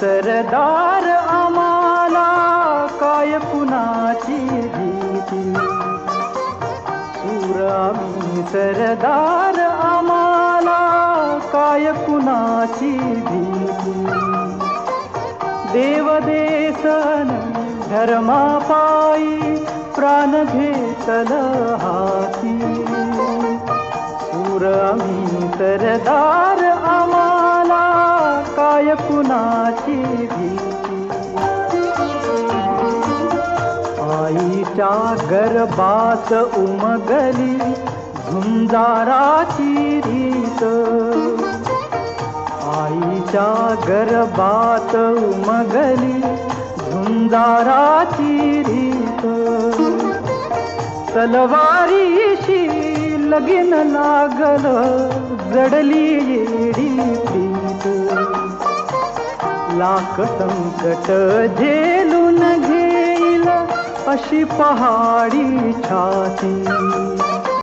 सरदार आम्हाला काय कुणाची भीती सूर आम्ही सरदार आम्हाला काय कुणाची भीती देवदेसन घेतल हाती। सूर आम्ही सरदार कुणाची भीती? आईच्या गर्भात उमगली झुंजाराची रीत. आईच्या गर्भात उमगली झुंजाराची रीत. तलवारीशी लगीन लागल जडली लाख संकट झेलून घेईल अशी पहाडी छाती